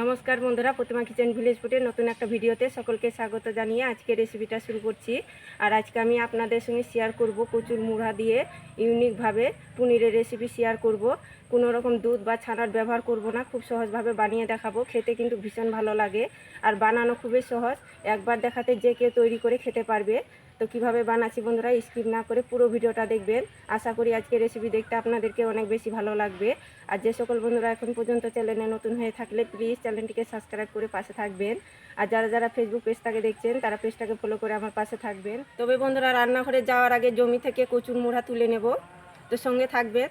নমস্কার বন্ধুরা, প্রতিমা kitchen village ফুটে নতুন একটা ভিডিওতে সকলকে স্বাগত জানিয়ে আজকে রেসিপিটা শুরু করছি। আর আজকে আমি আপনাদের সঙ্গে শেয়ার করব কচুর মুড়া দিয়ে ইউনিকভাবে পনিরের রেসিপি শেয়ার করব। কোনো রকম দুধ বা ছানার ব্যবহার করব না, খুব সহজভাবে বানিয়ে দেখাবো। খেতে কিন্তু ভীষণ ভালো লাগে। আর বানানো খুবই সহজ। একবার দেখাতে যে কেউ তৈরি করে খেতে পারবে। তো কীভাবে বানাচ্ছি বন্ধুরা স্কিপ না করে পুরো ভিডিওটা দেখবেন। আশা করি আজকে রেসিপি দেখতে আপনাদেরকে অনেক বেশি ভালো লাগবে। আর যে সকল বন্ধুরা এখন পর্যন্ত চ্যানেলে নতুন হয়ে থাকলে প্লিজ চ্যানেলটিকে সাবস্ক্রাইব করে পাশে থাকবেন। আর যারা যারা ফেসবুক পেজটাকে দেখছেন, তারা পেজটাকে ফলো করে আমার পাশে থাকবেন। তবে বন্ধুরা, রান্নাঘরে যাওয়ার আগে জমি থেকে কচুর মুড়া তুলে নেব। তো সঙ্গে থাকবেন।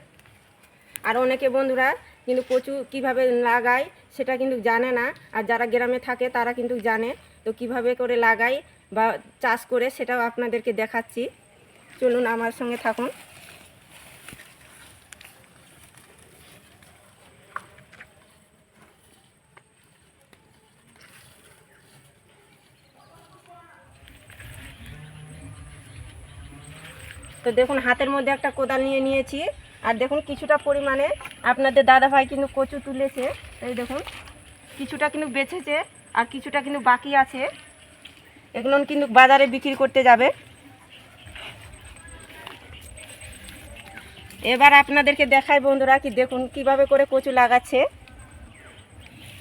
আর অনেকে বন্ধুরা কিন্তু কচু কীভাবে লাগায় সেটা কিন্তু জানে না। আর যারা গ্রামে থাকে, তারা কিন্তু জানে। তো কীভাবে করে লাগাই বা চাষ করে সেটাও আপনাদেরকে দেখাচ্ছি। চলুন আমার সঙ্গে থাকুন। তো দেখুন, হাতের মধ্যে একটা কোদাল নিয়ে নিয়েছি। আর দেখুন, কিছুটা পরিমাণে আপনাদের দাদা ভাই কিন্তু কচু তুলেছে। এই দেখুন, কিছুটা কিন্তু বেঁচেছে আর কিছুটা কিন্তু বাকি আছে। এগুলো কিন্তু বাজারে বিক্রি করতে যাবে। এবার আপনাদেরকে দেখাই বন্ধুরা কি দেখুন, কীভাবে করে কচু লাগাচ্ছে।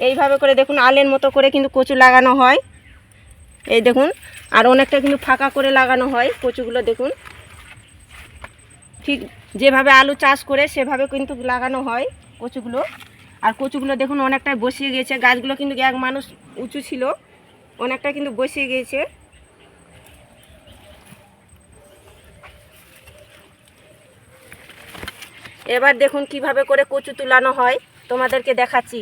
এইভাবে করে দেখুন, আলের মতো করে কিন্তু কচু লাগানো হয়। এই দেখুন, আর অনেকটা কিন্তু ফাঁকা করে লাগানো হয় কচুগুলো, দেখুন। ঠিক যেভাবে আলু চাষ করে সেভাবে কিন্তু লাগানো হয় কচুগুলো। আর কচুগুলো দেখুন, অনেকটাই বসিয়ে গিয়েছে। গাছগুলো কিন্তু এক মানুষ উঁচু ছিল। অনেকটা কিন্তু বসে গিয়েছে। এবার দেখুন কীভাবে করে কচু তুলানো হয়, তোমাদেরকে দেখাচ্ছি।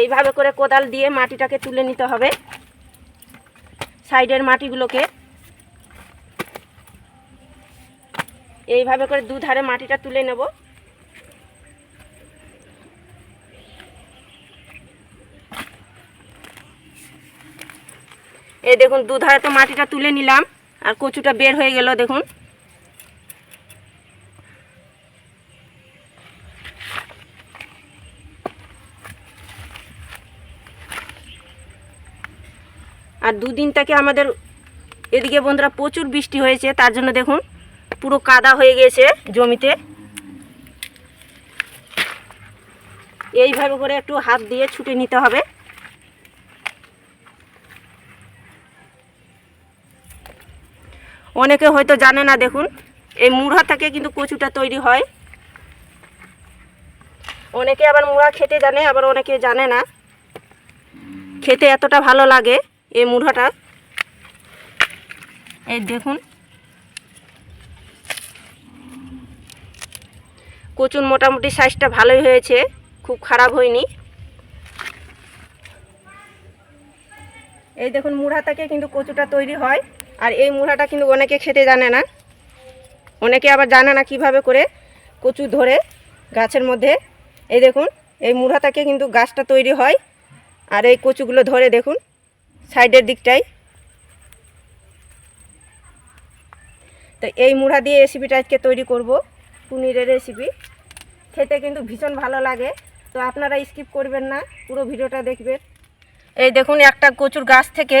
এইভাবে করে কোদাল দিয়ে মাটিটাকে তুলে নিতে হবে, সাইডের মাটিগুলোকে। এইভাবে করে দুধারে মাটিটা তুলে নেব। এই দেখুন দুধারে তো মাটিটা তুলে নিলাম, আর কচুটা বের হয়ে গেল, দেখুন। আর দুদিন থেকে আমাদের এদিকে বন্ধুরা প্রচুর বৃষ্টি হয়েছে, তার জন্য দেখুন, পুরো কাদা হয়ে গেছে জমিতে। এইভাবে করে একটু হাত দিয়ে ছুটে নিতে হবে। অনেকে হয়তো জানে না, দেখুন। এই মুড়া থেকে কিন্তু কচুটা তৈরি হয়। অনেকে আবার মুড়া খেতে জানে, আবার অনেকে জানে না। খেতে এতটা ভালো লাগে এই মুড়াটা। এই দেখুন। কচুর মোটামুটি সাইজটা ভালোই হয়েছে, খুব খারাপ হয়নি। এই দেখুন, মুড়া থেকে কিন্তু কচুটা তৈরি হয়। আর এই মুড়াটা কিন্তু অনেকে খেতে জানে না। অনেকে আবার জানে না কীভাবে করে কচু ধরে গাছের মধ্যে। এই দেখুন, এই মুড়া থেকে কিন্তু গাছটা তৈরি হয়। আর এই কচুগুলো ধরে দেখুন, সাইডের দিকটাই তো এই মুড়া দিয়ে রেসিপিটা আজকে তৈরি করব, পনিরের রেসিপি খেতে কিন্তু ভীষণ ভালো লাগে। তো আপনারা স্কিপ করবেন না, পুরো ভিডিওটা দেখবেন। এই দেখুন, একটা কচুর গাছ থেকে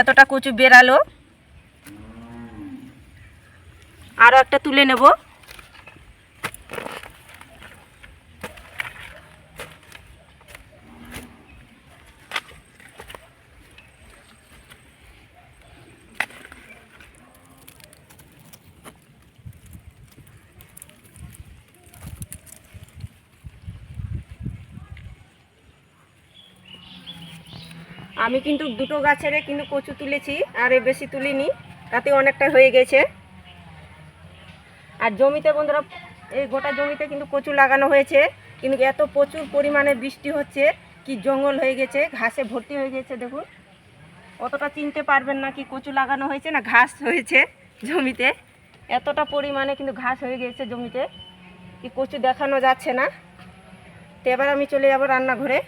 এতটা কচু বেরালো। আরও একটা তুলে নেব। আমি কিন্তু দুটো গাছের কিন্তু কচু তুলেছি, আর বেশি তুলিনি, তাতে অনেকটা হয়ে গেছে। আর জমিতে বন্ধুরা, এই গোটা জমিতে কিন্তু কচু লাগানো হয়েছে। কিন্তু এত প্রচুর পরিমাণে বৃষ্টি হচ্ছে, কি জঙ্গল হয়ে গেছে, ঘাসে ভর্তি হয়ে গেছে, দেখুন। অতটা চিনতে পারবেন না কি কচু লাগানো হয়েছে না ঘাস হয়েছে জমিতে। এতটা পরিমাণে কিন্তু ঘাস হয়ে গেছে জমিতে, কি কচু দেখানো যাচ্ছে না। তো এবার আমি চলে যাব রান্নাঘরে।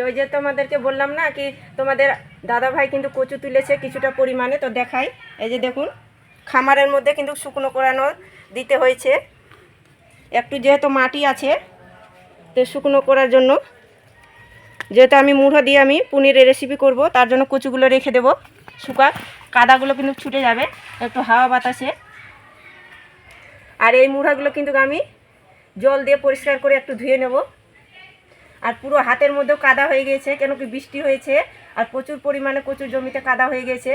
যে ওই যে তোমাদেরকে বললাম না কি, তোমাদের দাদা ভাই কিন্তু কচু তুলেছে কিছুটা পরিমাণে, তো দেখাই। এই যে দেখুন, খামারের মধ্যে কিন্তু শুকনো করানো দিতে হয়েছে। একটু যেহেতু মাটি আছে, তো শুকনো করার জন্য। যেহেতু আমি মুড়ো দিয়ে আমি পনিরের রেসিপি করব, তার জন্য কচুগুলো রেখে দেবো। শুকা, কাদাগুলো কিন্তু ছুটে যাবে, একটু হাওয়া বাতাসে। আর এই মুড়াগুলো কিন্তু আমি জল দিয়ে পরিষ্কার করে একটু ধুয়ে নেব। আর পুরো হাতের মধ্যেও কাদা হয়ে গেছে, কেন কি বৃষ্টি হয়েছে, আর প্রচুর পরিমাণে কচুর জমিতে কাদা হয়ে গেছে।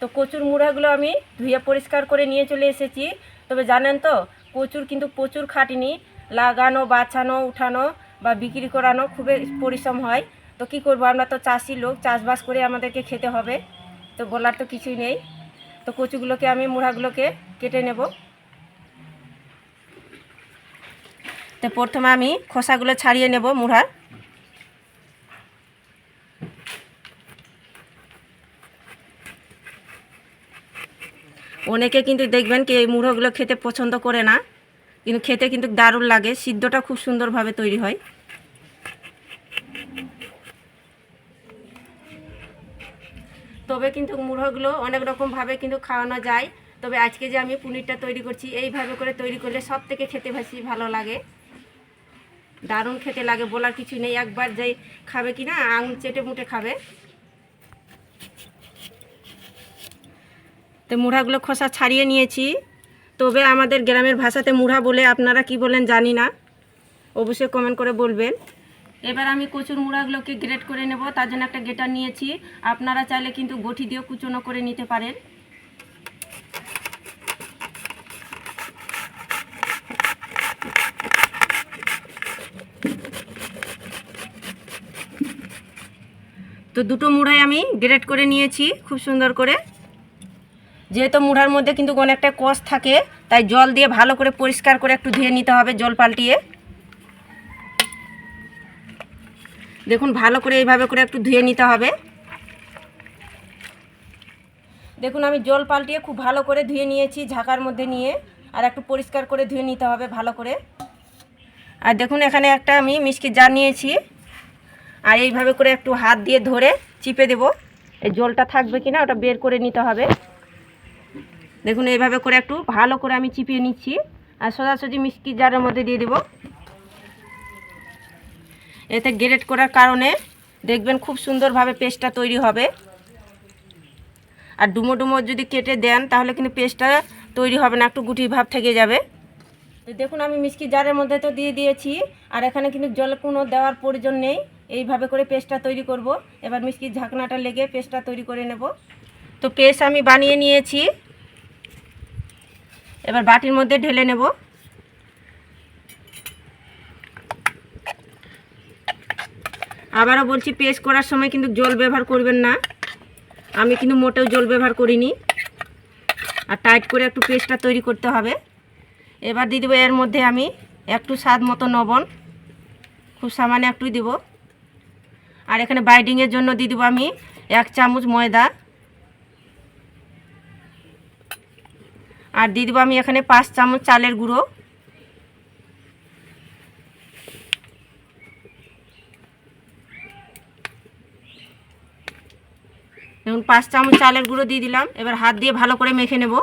তো কচুর মুড়াগুলো আমি ধুয়ে পরিষ্কার করে নিয়ে চলে এসেছি। তবে জানেন তো, কচুর কিন্তু প্রচুর খাটিনি, লাগানো, বাছানো, উঠানো বা বিক্রি করানো খুবই পরিশ্রম হয়। তো কি করব, আমরা তো চাষি লোক, চাষবাস করে আমাদেরকে খেতে হবে। তো বলার তো কিছুই নেই। তো কচুগুলোকে আমি, মুড়াগুলোকে কেটে নেব। তো প্রথমে আমি খোসাগুলো ছাড়িয়ে নেব মুড়ার। অনেকে কিন্তু দেখবেন কি এই মুড়োগুলো খেতে পছন্দ করে না। কিন্তু খেতে কিন্তু দারুণ লাগে, সিদ্ধটা খুব সুন্দরভাবে তৈরি হয়। তবে কিন্তু মুড়োগুলো অনেক রকমভাবে কিন্তু খাওয়ানো যায়। তবে আজকে যে আমি পনিরটা তৈরি করছি, এইভাবে করে তৈরি করলে সব থেকে খেতে বেশি ভালো লাগে। দারুণ খেতে লাগে, বলার কিছু নেই। একবার যাই খাবে কি না আঙুল চেটে মুটে খাবে। তো মুড়াগুলো খোসা ছাড়িয়ে নিয়েছি। তবে আমাদের গ্রামের ভাষাতে মুড়া বলে আপনারা কি বলেন জানি না। অবশ্যই কমেন্ট করে বলবেন। এবার আমি কচুর মুড়াগুলোকে গ্রেট করে নেব, তার জন্য একটা গেটার নিয়েছি। আপনারা চাইলে কিন্তু গঠি দিয়েও কুচনো করে নিতে পারেন। তো দুটো মুড়াই আমি গ্রেট করে নিয়েছি, খুব সুন্দর করে। যেহেতু মুড়ার মধ্যে কিন্তু অনেকটা কষ থাকে, তাই জল দিয়ে ভালো করে পরিষ্কার করে একটু ধুয়ে নিতে হবে জল পাল্টিয়ে। দেখুন, ভালো করে এইভাবে করে একটু ধুয়ে নিতে হবে। দেখুন, আমি জল পাল্টিয়ে খুব ভালো করে ধুয়ে নিয়েছি ঝাঁকার মধ্যে নিয়ে, আর একটু পরিষ্কার করে ধুয়ে নিতে হবে ভালো করে। আর দেখুন, এখানে একটা আমি মিষ্টি জার নিয়েছি। আর এইভাবে করে একটু হাত দিয়ে ধরে চিপে দেব। এই জলটা থাকবে কিনা ওটা বের করে নিতে হবে। দেখুন, এইভাবে করে একটু ভালো করে আমি চিপিয়ে নিচ্ছি। আর সোজাসুজি মিষ্টি জারের মধ্যে দিয়ে দেব। এতে গ্রেড করার কারণে দেখবেন খুব সুন্দরভাবে পেস্টটা তৈরি হবে। আর ডুমো ডুমো যদি কেটে দেন, তাহলে কিন্তু পেস্টটা তৈরি হবে না, একটু গুটি ভাব থেকে যাবে। তো দেখুন, আমি মিষ্টি জারের মধ্যে তো দিয়ে দিয়েছি, আর এখানে কিন্তু জল কোনো দেওয়ার প্রয়োজন নেই। এইভাবে করে পেস্টটা তৈরি করব। এবার মিষ্টির ঝাঁকনাটা লেগে পেস্টটা তৈরি করে নেব। তো পেস্ট আমি বানিয়ে নিয়েছি। এবার বাটির মধ্যে ঢেলে নেব। আবারও বলছি, পেস্ট করার সময় কিন্তু জল ব্যবহার করবেন না। আমি কিন্তু মোটেও জল ব্যবহার করিনি। আর টাইট করে একটু পেস্টটা তৈরি করতে হবে। এবার দিয়ে দেবো এর মধ্যে আমি একটু স্বাদ মতো লবণ। খুব সামান্য একটুই দিব। আর এখানে বাইডিংয়ের জন্য দিয়ে দেবো আমি এক চামচ ময়দা। আর দিয়ে দেবো আমি এখানে পাঁচ চামচ চালের গুঁড়ো। দেখুন, পাঁচ চামচ চালের গুঁড়ো দিয়ে দিলাম। এবার হাত দিয়ে ভালো করে মেখে নেব।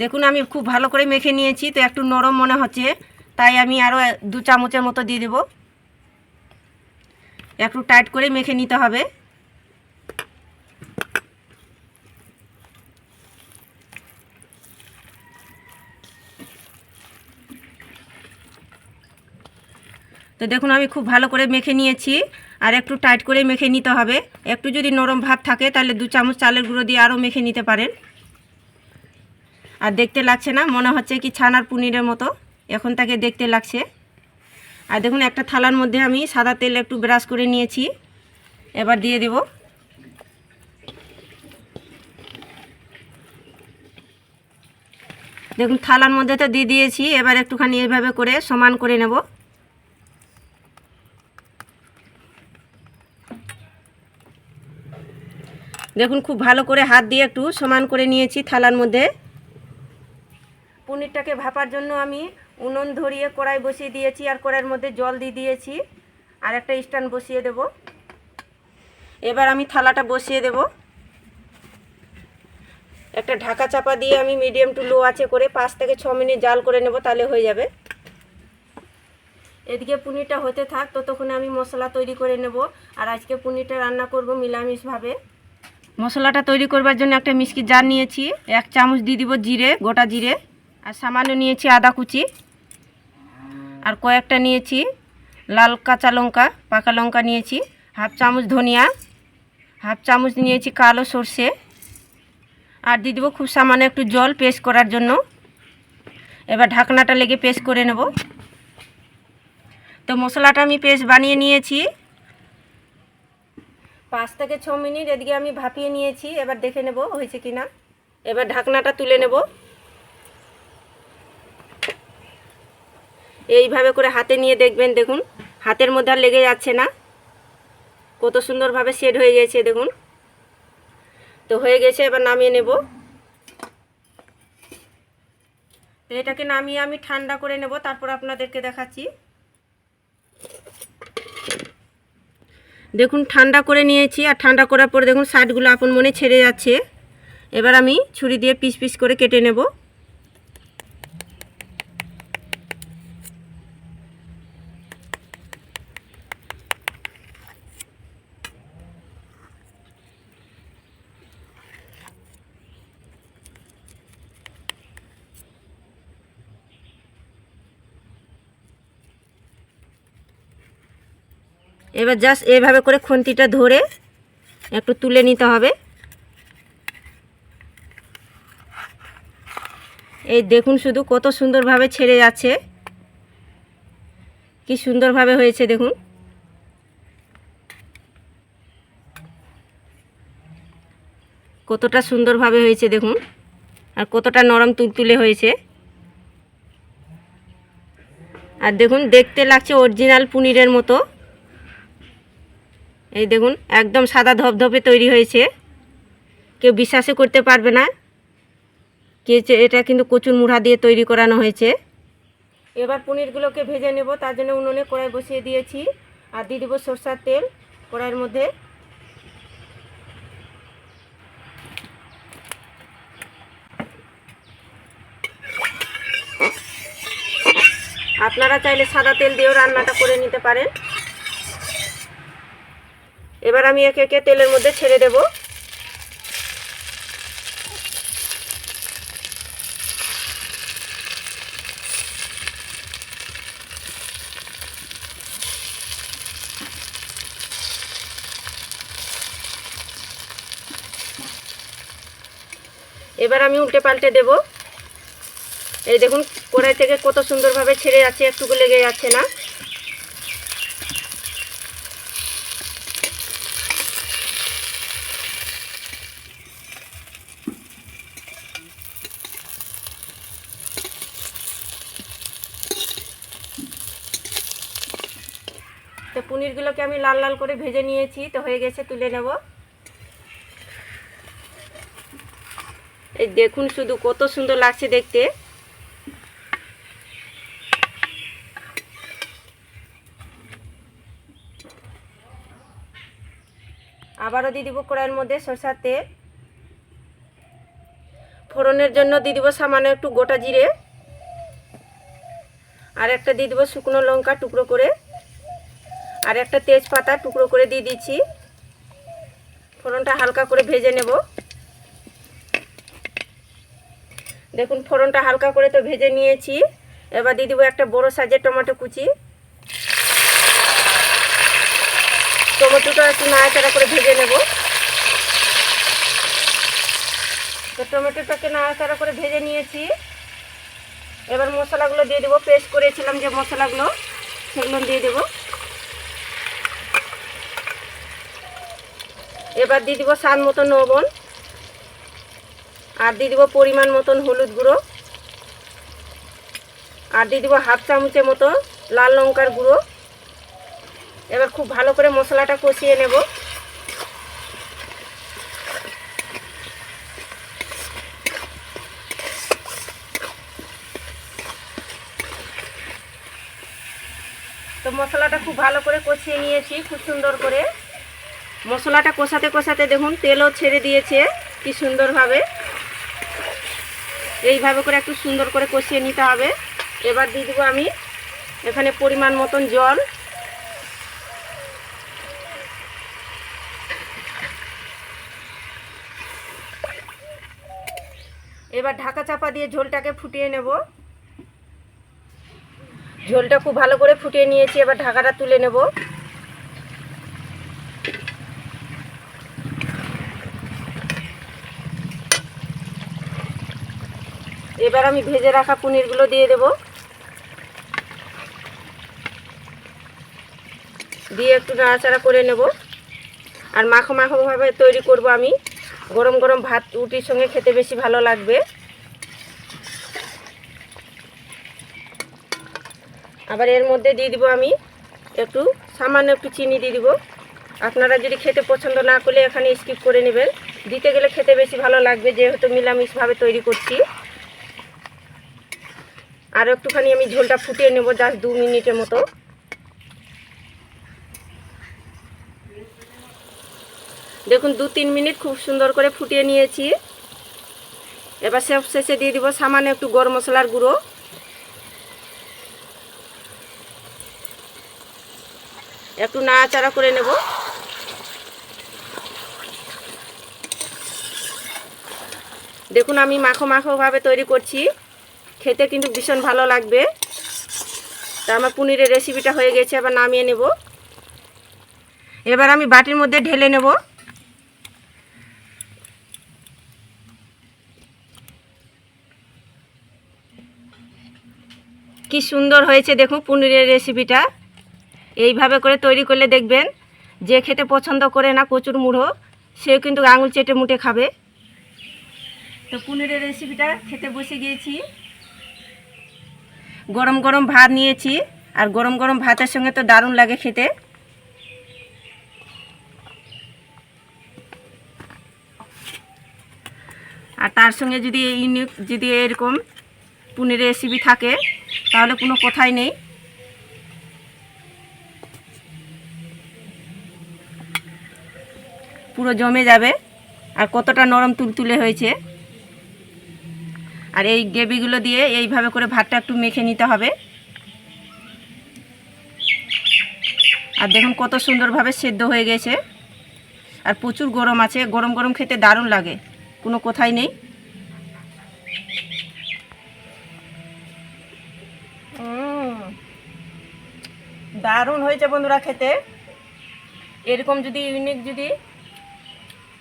দেখুন, আমি খুব ভালো করে মেখে নিয়েছি, তো একটু নরম মনে হচ্ছে, তাই আমি আরও দু চামচের মতো দিয়ে দেবো। একটু টাইট করে মেখে নিতে হবে। তো দেখুন, আমি খুব ভালো করে মেখে নিয়েছি। আর একটু টাইট করে মেখে নিতে হবে। একটু যদি নরম ভাব থাকে, তাহলে দু চামচ চালের গুঁড়ো দিয়ে আরও মেখে নিতে পারেন। আর দেখতে লাগছে না, মনে হচ্ছে কি ছানার পনিরের মতো। এখন তাকে দেখতে লাগছে। আর দেখুন, একটা থালার মধ্যে আমি সাদা তেল একটু ব্রাশ করে নিয়েছি। এবার দিয়ে দেব। দেখুন, থালার মধ্যে তো দিয়ে দিয়েছি। এবার একটুখানি এইভাবে করে সমান করে নেব। দেখুন খুব ভালো করে হাত দিয়ে একটু সমান করে নিয়েছি থালার মধ্যে। পনিরটাকে ভাপার জন্য আমি উনুন ধরিয়ে কড়াই বসিয়ে দিয়েছি আর কড়াইয়ের মধ্যে জল দিয়ে দিয়েছি। আর একটা স্ট্যান্ড বসিয়ে দেব। এবার আমি থালাটা বসিয়ে দেব। একটা ঢাকা চাপা দিয়ে আমি মিডিয়াম টু লো আছে করে পাঁচ থেকে ছ মিনিট জাল করে নেব তাহলে হয়ে যাবে। এদিকে পনিরটা হতে থাক, ততক্ষণে আমি মশলা তৈরি করে নেব। আর আজকে পনিরটা রান্না করব নিরামিষভাবে মশলাটা তৈরি করবার জন্য একটা মিষ্টি জার নিয়েছি। এক চামচ দিয়ে দিব জিরে, গোটা জিরে। আর সামান্য নিয়েছি আদা কুচি। আর কয়েকটা নিয়েছি লাল কাঁচা লঙ্কা, পাকা লঙ্কা নিয়েছি। হাফ চামচ ধনিয়া, হাফ চামচ নিয়েছি কালো সর্ষে। আর দিয়ে দেবো খুব সামান্য একটু জল পেস্ট করার জন্য। এবার ঢাকনাটা লেগে পেস্ট করে নেব। তো মশলাটা আমি পেস্ট বানিয়ে নিয়েছি। পাঁচ থেকে ছ মিনিট এদিকে আমি ভাপিয়ে নিয়েছি, এবার দেখে নেব হয়েছে কি না। এবার ঢাকনাটা তুলে নেব। এইভাবে করে হাতে নিয়ে দেখবেন, দেখুন, হাতের মধ্যে আর লেগে যাচ্ছে না। কত সুন্দরভাবে সেট হয়ে গেছে, দেখুন। তো হয়ে গেছে, এবার নামিয়ে নেব। তো এটাকে নামিয়ে আমি ঠান্ডা করে নেব, তারপর আপনাদেরকে দেখাচ্ছি। দেখুন, ঠান্ডা করে নিয়েছি, আর ঠান্ডা করার পরে দেখুন শার্টগুলো আপন মনে ছেড়ে যাচ্ছে। এবার আমি ছুরি দিয়ে পিস পিস করে কেটে নেব। এবার জাস্ট এভাবে করে খুন্তিটা ধরে একটু তুলে নিতে হবে। এই দেখুন শুধু কত সুন্দরভাবে ছেড়ে যাচ্ছে। কি সুন্দরভাবে হয়েছে দেখুন। কতটা সুন্দরভাবে হয়েছে দেখুন। আর কতটা নরম তুলতুলে হয়েছে। আর দেখুন, দেখতে লাগছে অরিজিনাল পনিরের মতো। এই দেখুন, একদম সাদা ধপধপে তৈরি হয়েছে। কেউ বিশ্বাসই করতে পারবে না কে এটা কিন্তু কচুর মুড়া দিয়ে তৈরি করানো হয়েছে। এবার পনিরগুলোকে ভেজে নেব, তার জন্য উনুনে কড়াই বসিয়ে দিয়েছি। আর দিয়ে দেবো সরষার তেল কড়াইয়ের মধ্যে। আপনারা চাইলে সাদা তেল দিয়েও রান্নাটা করে নিতে পারেন। এবার আমি একে একে তেলের মধ্যে ছেড়ে দেব। এবার আমি উল্টে পাল্টে দেব। এই দেখুন, কড়াই থেকে কত সুন্দরভাবে ছেড়ে যাচ্ছে, একটুকু লেগে যাচ্ছে না তো পনিরগুলোকে আমি লাল লাল করে ভেজে নিয়েছি, তো হয়ে গেছে, তুলে নেব। এই দেখুন শুধু কত সুন্দর লাগছে দেখতে। আবারও দিয়ে দিব কড়াইয়ের মধ্যে সরষার তেল। ফোড়নের জন্য দিয়ে দিব সামান্য একটু গোটা জিরে। আর একটা দিয়ে দিব শুকনো লঙ্কা টুকরো করে। আর একটা তেজপাতা টুকরো করে দিয়ে দিচ্ছি। ফোড়নটা হালকা করে ভেজে নেব। দেখুন, ফোড়নটা হালকা করে তো ভেজে নিয়েছি। এবার দিয়ে দেবো একটা বড় সাইজের টমেটো কুচি। টমেটোটা একটু নাড়াচাড়া করে ভেজে নেব। তো টমেটোটাকে নাড়াচাড়া করে ভেজে নিয়েছি। এবার মশলাগুলো দিয়ে দেবো। পেস্ট করেছিলাম যে মশলাগুলো, সেগুলো দিয়ে দেবো। এবার দিয়ে দিব স্বাদ মতন লবণ। আর দিয়ে দিব পরিমাণ মতন হলুদ গুঁড়ো। আর দিয়ে দিব হাফ চামচের মতো লাল লঙ্কার গুঁড়ো। এবার খুব ভালো করে মশলাটা কষিয়ে নেব। তো মশলাটা খুব ভালো করে কষিয়ে নিয়েছি, খুব সুন্দর করে। মশলাটা কষাতে কষাতে দেখুন, তেলও ছেড়ে দিয়েছে, কি সুন্দরভাবে। এইভাবে করে একটু সুন্দর করে কষিয়ে নিতে হবে। এবার দিয়ে দেবো আমি এখানে পরিমাণ মতন জল। এবার ঢাকা চাপা দিয়ে ঝোলটাকে ফুটিয়ে নেব। ঝোলটা খুব ভালো করে ফুটিয়ে নিয়েছি, এবার ঢাকাটা তুলে নেব। এবার আমি ভেজে রাখা পনিরগুলো দিয়ে দেব। দিয়ে একটু নাড়াচাড়া করে নেব। আর মাখো মাখোভাবে তৈরি করব আমি। গরম গরম ভাত রুটির সঙ্গে খেতে বেশি ভালো লাগবে। আবার এর মধ্যে দিয়ে দিব আমি একটু, সামান্য একটু চিনি দিয়ে দিব। আপনারা যদি খেতে পছন্দ না করলে এখানে স্কিপ করে নেবেন। দিতে গেলে খেতে বেশি ভালো লাগবে, যেহেতু নিরামিষভাবে তৈরি করছি। আর একটুখানি আমি ঝোলটা ফুটিয়ে নেব জাস্ট দু মিনিটের মতো। দেখুন, দু তিন মিনিট খুব সুন্দর করে ফুটিয়ে নিয়েছি। এবার সব শেষে দিয়ে দিব সামান্য একটু গরম মশলার গুঁড়ো। একটু নাড়াচাড়া করে নেব। দেখুন, আমি মাখো মাখোভাবে তৈরি করছি। খেতে কিন্তু ভীষণ ভালো লাগবে। তা আমার পনিরের রেসিপিটা হয়ে গেছে, এবার নামিয়ে নেব। এবার আমি বাটির মধ্যে ঢেলে নেব। কি সুন্দর হয়েছে দেখুন পনিরের রেসিপিটা এইভাবে করে তৈরি করলে দেখবেন, যে খেতে পছন্দ করে না কচুর মুড়ো, সেও কিন্তু আঙুল চেটে মুটে খাবে। তো পনিরের রেসিপিটা খেতে বসে গিয়েছি। গরম গরম ভাত নিয়েছি, আর গরম গরম ভাতের সঙ্গে তো দারুণ লাগে খেতে। আর তার সঙ্গে যদি ইউনিক, যদি এরকম পনিরের রেসিপি থাকে, তাহলে কোনো কথাই নেই। পুরো জমে যাবে, আর কতটা নরম তুলতুলে হয়েছে। আর এই গ্রেভিগুলো দিয়ে এইভাবে করে ভাতটা একটু মেখে নিতে হবে। আর দেখুন কত সুন্দরভাবে সেদ্ধ হয়ে গেছে। আর প্রচুর গরম আছে, গরম গরম খেতে দারুণ লাগে, কোনো কোথায় নেই। দারুণ হয়েছে বন্ধুরা খেতে। এরকম যদি ইউনিক যদি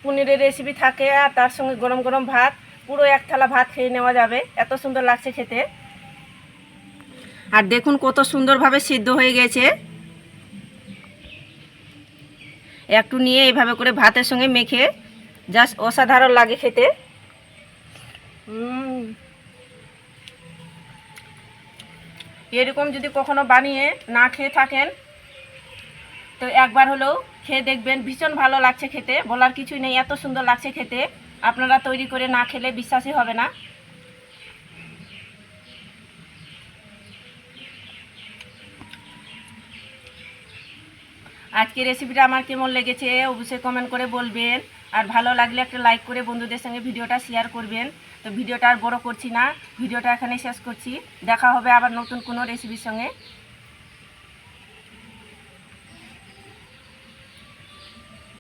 পনিরের রেসিপি থাকে আর তার সঙ্গে গরম গরম ভাত পুরো এক থালা ভাত খেয়ে নেওয়া যাবে। এত সুন্দর লাগছে খেতে। আর দেখুন কত সুন্দরভাবে সিদ্ধ হয়ে গেছে। একটু নিয়ে এইভাবে করে ভাতের সঙ্গে মেখে জাস্ট অসাধারণ লাগে খেতে। এরকম যদি কখনো বানিয়ে না খেয়ে থাকেন, তো একবার হলেও খেয়ে দেখবেন, ভীষণ ভালো লাগছে খেতে। বলার কিছুই নেই, এত সুন্দর লাগছে খেতে। আপনারা তৈরি করে না খেলে বিশ্বাসই হবে না। আজকের রেসিপিটা আমার কেমন লেগেছে অবশ্যই কমেন্ট করে বলবেন। আর ভালো লাগলে একটা লাইক করে বন্ধুদের সঙ্গে ভিডিওটা শেয়ার করবেন। তো ভিডিওটা আর বড় করছি না, ভিডিওটা এখানে শেষ করছি। দেখা হবে আবার নতুন কোনো রেসিপির সঙ্গে।